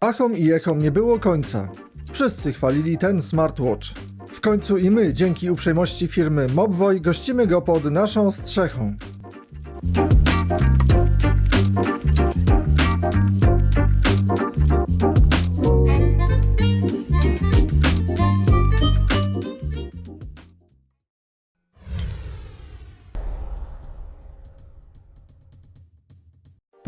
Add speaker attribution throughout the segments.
Speaker 1: Achom i echom nie było końca. Wszyscy chwalili ten smartwatch. W końcu i my, dzięki uprzejmości firmy Mobvoj, gościmy go pod naszą strzechą.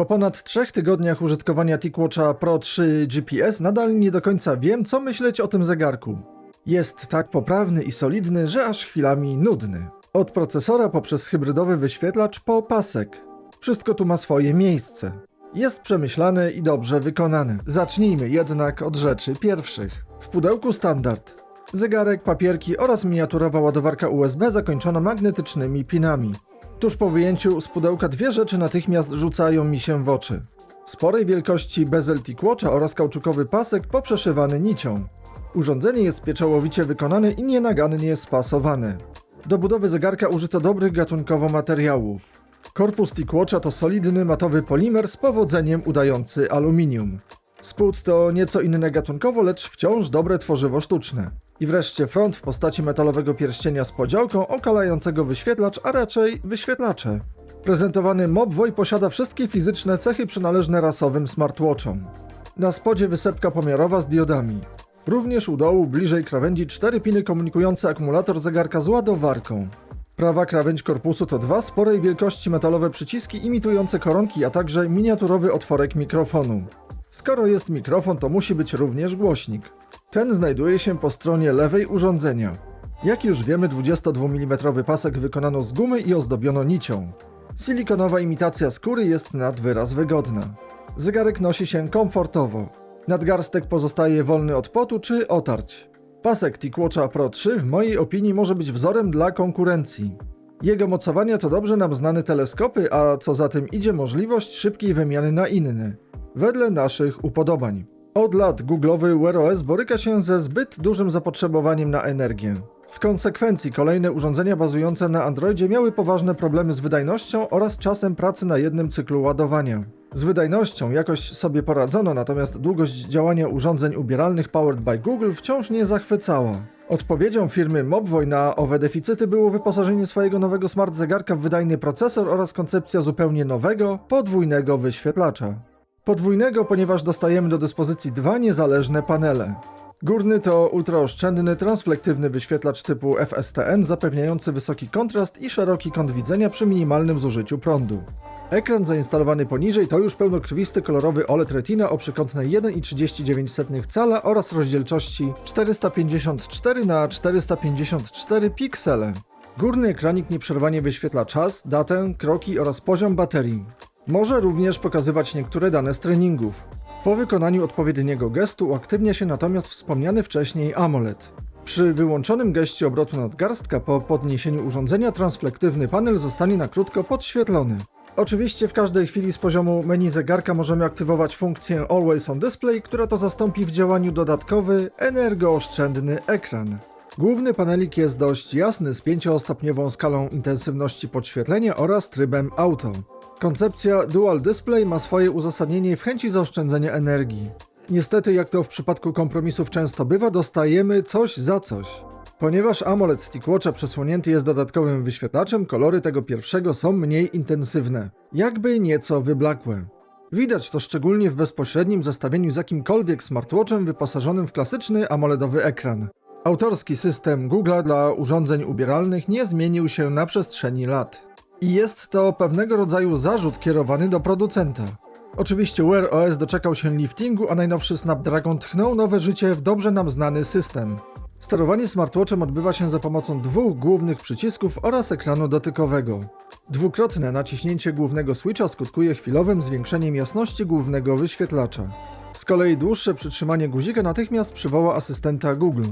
Speaker 1: Po ponad trzech tygodniach użytkowania TicWatcha Pro 3 GPS nadal nie do końca wiem, co myśleć o tym zegarku. Jest tak poprawny i solidny, że aż chwilami nudny. Od procesora poprzez hybrydowy wyświetlacz po pasek. Wszystko tu ma swoje miejsce. Jest przemyślane i dobrze wykonane. Zacznijmy jednak od rzeczy pierwszych. W pudełku standard. Zegarek, papierki oraz miniaturowa ładowarka USB zakończona magnetycznymi pinami. Tuż po wyjęciu z pudełka dwie rzeczy natychmiast rzucają mi się w oczy. Sporej wielkości bezel TicWatcha oraz kauczukowy pasek poprzeszywany nicią. Urządzenie jest pieczołowicie wykonane i nienagannie spasowane. Do budowy zegarka użyto dobrych gatunkowo materiałów. Korpus TicWatcha to solidny matowy polimer z powodzeniem udający aluminium. Spód to nieco inne gatunkowo, lecz wciąż dobre tworzywo sztuczne. I wreszcie front w postaci metalowego pierścienia z podziałką okalającego wyświetlacz, a raczej wyświetlacze. Prezentowany Mobvoj posiada wszystkie fizyczne cechy przynależne rasowym smartwatchom. Na spodzie wysepka pomiarowa z diodami. Również u dołu, bliżej krawędzi, cztery piny komunikujące akumulator zegarka z ładowarką. Prawa krawędź korpusu to dwa sporej wielkości metalowe przyciski imitujące koronki, a także miniaturowy otworek mikrofonu. Skoro jest mikrofon, to musi być również głośnik. Ten znajduje się po stronie lewej urządzenia. Jak już wiemy, 22 mm pasek wykonano z gumy i ozdobiono nicią. Silikonowa imitacja skóry jest nad wyraz wygodna. Zegarek nosi się komfortowo. Nadgarstek pozostaje wolny od potu czy otarć. Pasek TicWatcha Pro 3 w mojej opinii może być wzorem dla konkurencji. Jego mocowania to dobrze nam znane teleskopy, a co za tym idzie możliwość szybkiej wymiany na inne, wedle naszych upodobań. Od lat Google'owy Wear OS boryka się ze zbyt dużym zapotrzebowaniem na energię. W konsekwencji kolejne urządzenia bazujące na Androidzie miały poważne problemy z wydajnością oraz czasem pracy na jednym cyklu ładowania. Z wydajnością jakoś sobie poradzono, natomiast długość działania urządzeń ubieralnych powered by Google wciąż nie zachwycała. Odpowiedzią firmy Mobvoj na owe deficyty było wyposażenie swojego nowego smart zegarka w wydajny procesor oraz koncepcja zupełnie nowego, podwójnego wyświetlacza. Podwójnego, ponieważ dostajemy do dyspozycji dwa niezależne panele. Górny to ultraoszczędny, transflektywny wyświetlacz typu FSTN zapewniający wysoki kontrast i szeroki kąt widzenia przy minimalnym zużyciu prądu. Ekran zainstalowany poniżej to już pełnokrwisty kolorowy OLED Retina o przekątnej 1,39 cala oraz rozdzielczości 454 na 454 piksele. Górny ekranik nieprzerwanie wyświetla czas, datę, kroki oraz poziom baterii. Może również pokazywać niektóre dane z treningów. Po wykonaniu odpowiedniego gestu uaktywnia się natomiast wspomniany wcześniej AMOLED. Przy wyłączonym geście obrotu nadgarstka po podniesieniu urządzenia transflektywny panel zostanie na krótko podświetlony. Oczywiście w każdej chwili z poziomu menu zegarka możemy aktywować funkcję Always on Display, która to zastąpi w działaniu dodatkowy, energooszczędny ekran. Główny panelik jest dość jasny z 5-stopniową skalą intensywności podświetlenia oraz trybem auto. Koncepcja Dual Display ma swoje uzasadnienie w chęci zaoszczędzenia energii. Niestety, jak to w przypadku kompromisów często bywa, dostajemy coś za coś. Ponieważ AMOLED TicWatcha przesłonięty jest dodatkowym wyświetlaczem, kolory tego pierwszego są mniej intensywne, jakby nieco wyblakłe. Widać to szczególnie w bezpośrednim zestawieniu z jakimkolwiek smartwatchem wyposażonym w klasyczny AMOLEDowy ekran. Autorski system Google'a dla urządzeń ubieralnych nie zmienił się na przestrzeni lat. I jest to pewnego rodzaju zarzut kierowany do producenta. Oczywiście Wear OS doczekał się liftingu, a najnowszy Snapdragon tchnął nowe życie w dobrze nam znany system. Sterowanie smartwatchem odbywa się za pomocą dwóch głównych przycisków oraz ekranu dotykowego. Dwukrotne naciśnięcie głównego switcha skutkuje chwilowym zwiększeniem jasności głównego wyświetlacza. Z kolei dłuższe przytrzymanie guzika natychmiast przywoła asystenta Google.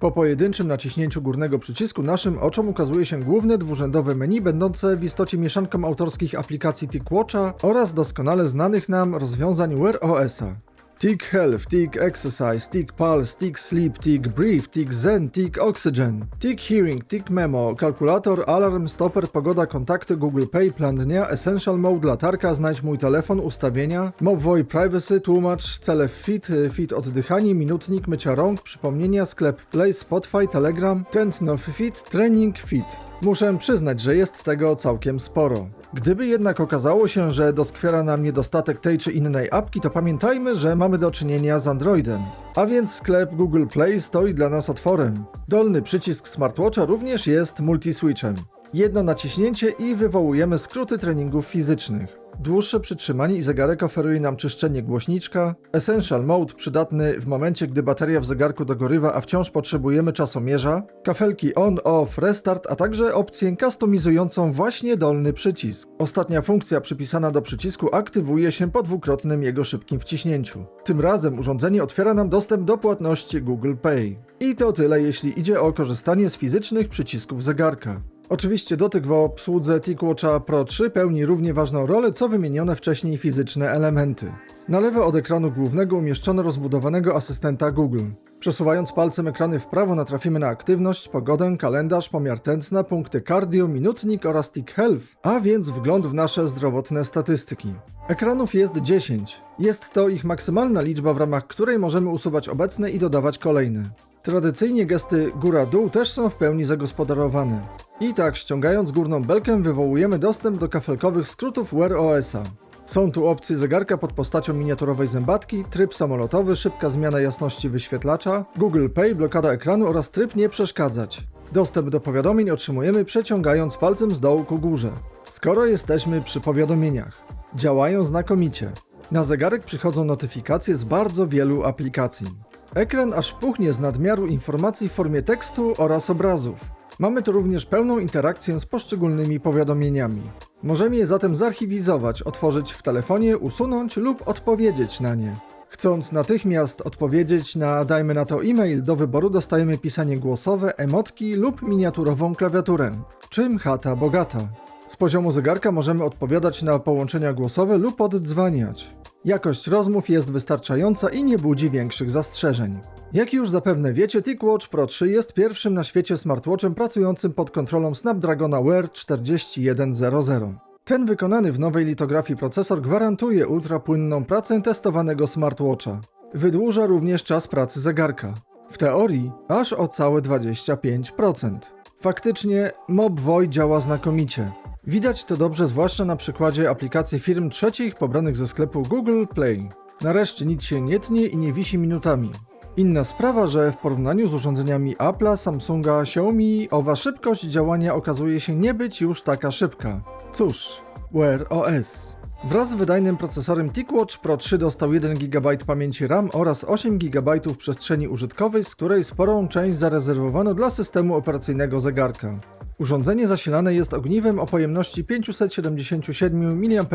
Speaker 1: Po pojedynczym naciśnięciu górnego przycisku naszym oczom ukazuje się główne dwurzędowe menu będące w istocie mieszanką autorskich aplikacji TicWatcha oraz doskonale znanych nam rozwiązań Wear OS-a. Tick Health, Tick Exercise, Tick Pulse, Tick Sleep, Tick Breathe, Tick Zen, Tick Oxygen, Tick Hearing, Tick Memo, kalkulator, alarm, stoper, pogoda, kontakty, Google Pay, plan dnia, Essential Mode, latarka, znajdź mój telefon, ustawienia, Mobvoi Privacy, tłumacz, cele Fit, Fit oddychanie, minutnik, mycia rąk, przypomnienia, sklep Play, Spotify, Telegram, tętno Fit, trening Fit. Muszę przyznać, że jest tego całkiem sporo. Gdyby jednak okazało się, że doskwiera nam niedostatek tej czy innej apki, to pamiętajmy, że mamy do czynienia z Androidem. A więc sklep Google Play stoi dla nas otworem. Dolny przycisk smartwatcha również jest multiswitchem. Jedno naciśnięcie i wywołujemy skróty treningów fizycznych. Dłuższe przytrzymanie i zegarek oferuje nam czyszczenie głośniczka, Essential Mode przydatny w momencie, gdy bateria w zegarku dogorywa, a wciąż potrzebujemy czasomierza, kafelki on, off, restart, a także opcję kustomizującą właśnie dolny przycisk. Ostatnia funkcja przypisana do przycisku aktywuje się po dwukrotnym jego szybkim wciśnięciu. Tym razem urządzenie otwiera nam dostęp do płatności Google Pay. I to tyle, jeśli idzie o korzystanie z fizycznych przycisków zegarka. Oczywiście dotyk w obsłudze TicWatcha Pro 3 pełni równie ważną rolę co wymienione wcześniej fizyczne elementy. Na lewo od ekranu głównego umieszczono rozbudowanego asystenta Google. Przesuwając palcem ekrany w prawo natrafimy na aktywność, pogodę, kalendarz, pomiar tętna, punkty cardio, minutnik oraz Tick Health, a więc wgląd w nasze zdrowotne statystyki. Ekranów jest 10. Jest to ich maksymalna liczba, w ramach której możemy usuwać obecne i dodawać kolejne. Tradycyjnie gesty góra-dół też są w pełni zagospodarowane. I tak, ściągając górną belkę, wywołujemy dostęp do kafelkowych skrótów Wear OS-a. Są tu opcje zegarka pod postacią miniaturowej zębatki, tryb samolotowy, szybka zmiana jasności wyświetlacza, Google Pay, blokada ekranu oraz tryb nie przeszkadzać. Dostęp do powiadomień otrzymujemy przeciągając palcem z dołu ku górze. Skoro jesteśmy przy powiadomieniach, działają znakomicie. Na zegarek przychodzą notyfikacje z bardzo wielu aplikacji. Ekran aż puchnie z nadmiaru informacji w formie tekstu oraz obrazów. Mamy tu również pełną interakcję z poszczególnymi powiadomieniami. Możemy je zatem zarchiwizować, otworzyć w telefonie, usunąć lub odpowiedzieć na nie. Chcąc natychmiast odpowiedzieć na, dajmy na to e-mail, do wyboru dostajemy pisanie głosowe, emotki lub miniaturową klawiaturę. Czym chata bogata? Z poziomu zegarka możemy odpowiadać na połączenia głosowe lub oddzwaniać. Jakość rozmów jest wystarczająca i nie budzi większych zastrzeżeń. Jak już zapewne wiecie, TicWatch Pro 3 jest pierwszym na świecie smartwatchem pracującym pod kontrolą Snapdragona Wear 4100. Ten wykonany w nowej litografii procesor gwarantuje ultrapłynną pracę testowanego smartwatcha. Wydłuża również czas pracy zegarka. W teorii aż o całe 25%. Faktycznie MobVoi działa znakomicie. Widać to dobrze zwłaszcza na przykładzie aplikacji firm trzecich pobranych ze sklepu Google Play. Nareszcie nic się nie tnie i nie wisi minutami. Inna sprawa, że w porównaniu z urządzeniami Apple'a, Samsunga, Xiaomi, owa szybkość działania okazuje się nie być już taka szybka. Cóż, Wear OS. Wraz z wydajnym procesorem TicWatch Pro 3 dostał 1 GB pamięci RAM oraz 8 GB przestrzeni użytkowej, z której sporą część zarezerwowano dla systemu operacyjnego zegarka. Urządzenie zasilane jest ogniwem o pojemności 577 mAh.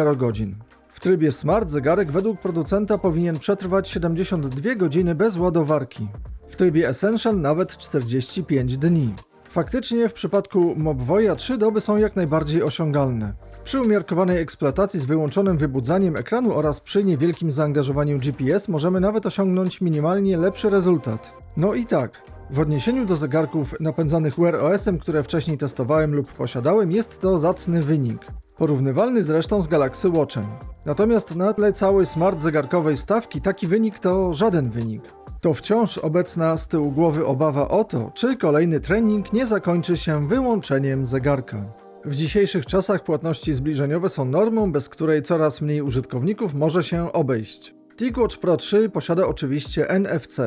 Speaker 1: W trybie Smart zegarek według producenta powinien przetrwać 72 godziny bez ładowarki. W trybie Essential nawet 45 dni. Faktycznie w przypadku Mobvoya 3 doby są jak najbardziej osiągalne. Przy umiarkowanej eksploatacji z wyłączonym wybudzaniem ekranu oraz przy niewielkim zaangażowaniu GPS możemy nawet osiągnąć minimalnie lepszy rezultat. No i tak, w odniesieniu do zegarków napędzanych Wear OS-em, które wcześniej testowałem lub posiadałem, jest to zacny wynik. Porównywalny zresztą z Galaxy Watchem. Natomiast na tle całej smart zegarkowej stawki taki wynik to żaden wynik. To wciąż obecna z tyłu głowy obawa o to, czy kolejny trening nie zakończy się wyłączeniem zegarka. W dzisiejszych czasach płatności zbliżeniowe są normą, bez której coraz mniej użytkowników może się obejść. TicWatch Pro 3 posiada oczywiście NFC.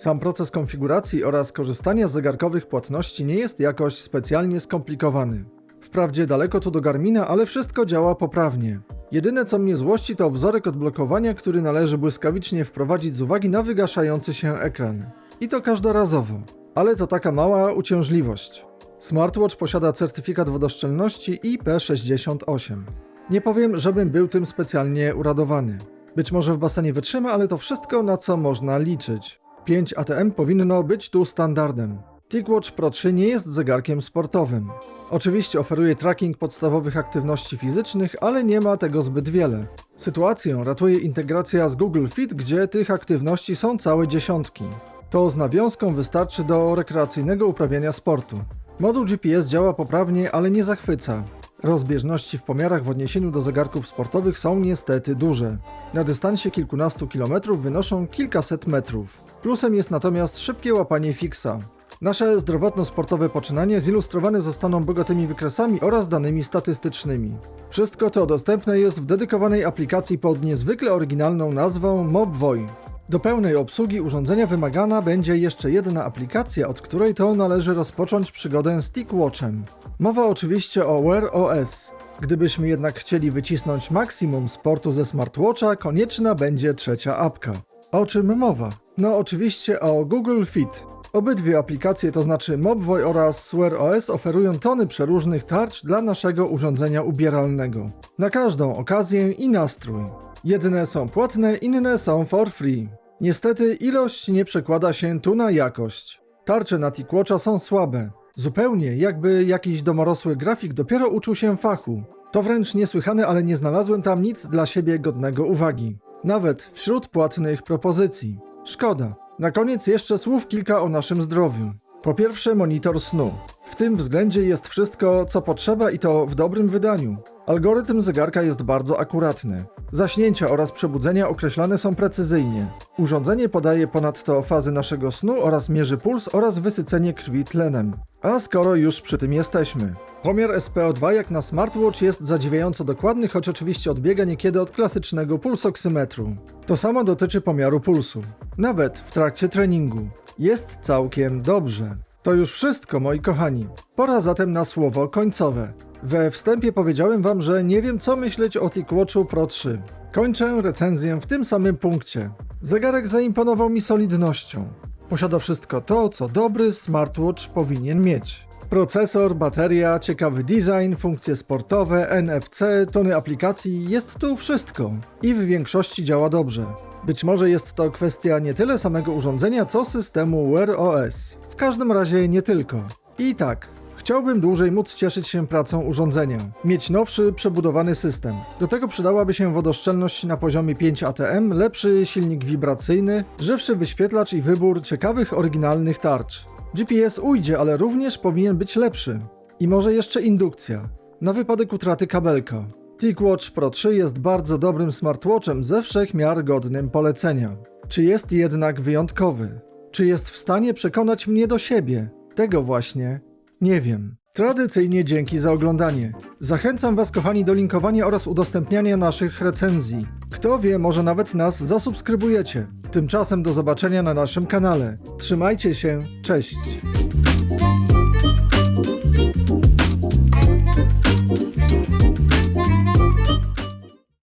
Speaker 1: Sam proces konfiguracji oraz korzystania z zegarkowych płatności nie jest jakoś specjalnie skomplikowany. Wprawdzie daleko tu do Garmina, ale wszystko działa poprawnie. Jedyne co mnie złości to wzorek odblokowania, który należy błyskawicznie wprowadzić z uwagi na wygaszający się ekran. I to każdorazowo. Ale to taka mała uciążliwość. Smartwatch posiada certyfikat wodoszczelności IP68. Nie powiem, żebym był tym specjalnie uradowany. Być może w basenie wytrzyma, ale to wszystko na co można liczyć. 5 ATM powinno być tu standardem. TicWatch Pro 3 nie jest zegarkiem sportowym. Oczywiście oferuje tracking podstawowych aktywności fizycznych, ale nie ma tego zbyt wiele. Sytuację ratuje integracja z Google Fit, gdzie tych aktywności są całe dziesiątki. To z nawiązką wystarczy do rekreacyjnego uprawiania sportu. Moduł GPS działa poprawnie, ale nie zachwyca. Rozbieżności w pomiarach w odniesieniu do zegarków sportowych są niestety duże. Na dystansie kilkunastu kilometrów wynoszą kilkaset metrów. Plusem jest natomiast szybkie łapanie fixa. Nasze zdrowotno-sportowe poczynania zilustrowane zostaną bogatymi wykresami oraz danymi statystycznymi. Wszystko to dostępne jest w dedykowanej aplikacji pod niezwykle oryginalną nazwą MobVoy. Do pełnej obsługi urządzenia wymagana będzie jeszcze jedna aplikacja, od której to należy rozpocząć przygodę z TicWatchem. Mowa oczywiście o Wear OS. Gdybyśmy jednak chcieli wycisnąć maksimum sportu ze smartwatcha, konieczna będzie trzecia apka. O czym mowa? No oczywiście o Google Fit. Obydwie aplikacje, to znaczy MobVoy oraz Wear OS oferują tony przeróżnych tarcz dla naszego urządzenia ubieralnego. Na każdą okazję i nastrój. Jedne są płatne, inne są for free. Niestety ilość nie przekłada się tu na jakość. Tarcze na TicWatcha są słabe. Zupełnie jakby jakiś domorosły grafik dopiero uczył się fachu. To wręcz niesłychane, ale nie znalazłem tam nic dla siebie godnego uwagi. Nawet wśród płatnych propozycji. Szkoda. Na koniec jeszcze słów kilka o naszym zdrowiu. Po pierwsze, monitor snu. W tym względzie jest wszystko, co potrzeba i to w dobrym wydaniu. Algorytm zegarka jest bardzo akuratny. Zaśnięcia oraz przebudzenia określane są precyzyjnie. Urządzenie podaje ponadto fazy naszego snu oraz mierzy puls oraz wysycenie krwi tlenem. A skoro już przy tym jesteśmy. Pomiar SPO2 jak na smartwatch jest zadziwiająco dokładny, choć oczywiście odbiega niekiedy od klasycznego pulsoksymetru. To samo dotyczy pomiaru pulsu. Nawet w trakcie treningu. Jest całkiem dobrze. To już wszystko, moi kochani. Pora zatem na słowo końcowe. We wstępie powiedziałem wam, że nie wiem co myśleć o TicWatchu Pro 3. Kończę recenzję w tym samym punkcie. Zegarek zaimponował mi solidnością. Posiada wszystko to, co dobry smartwatch powinien mieć. Procesor, bateria, ciekawy design, funkcje sportowe, NFC, tony aplikacji, jest tu wszystko. I w większości działa dobrze. Być może jest to kwestia nie tyle samego urządzenia, co systemu Wear OS. W każdym razie nie tylko. I tak, Chciałbym dłużej móc cieszyć się pracą urządzenia, mieć nowszy, przebudowany system. Do tego przydałaby się wodoszczelność na poziomie 5 ATM, lepszy silnik wibracyjny, żywszy wyświetlacz i wybór ciekawych, oryginalnych tarcz. GPS ujdzie, ale również powinien być lepszy. I może jeszcze indukcja, na wypadek utraty kabelka. TicWatch Pro 3 jest bardzo dobrym smartwatchem ze wszech miar godnym polecenia. Czy jest jednak wyjątkowy? Czy jest w stanie przekonać mnie do siebie? Tego właśnie nie wiem. Tradycyjnie dzięki za oglądanie. Zachęcam Was, kochani, do linkowania oraz udostępniania naszych recenzji. Kto wie, może nawet nas zasubskrybujecie. Tymczasem do zobaczenia na naszym kanale. Trzymajcie się, cześć!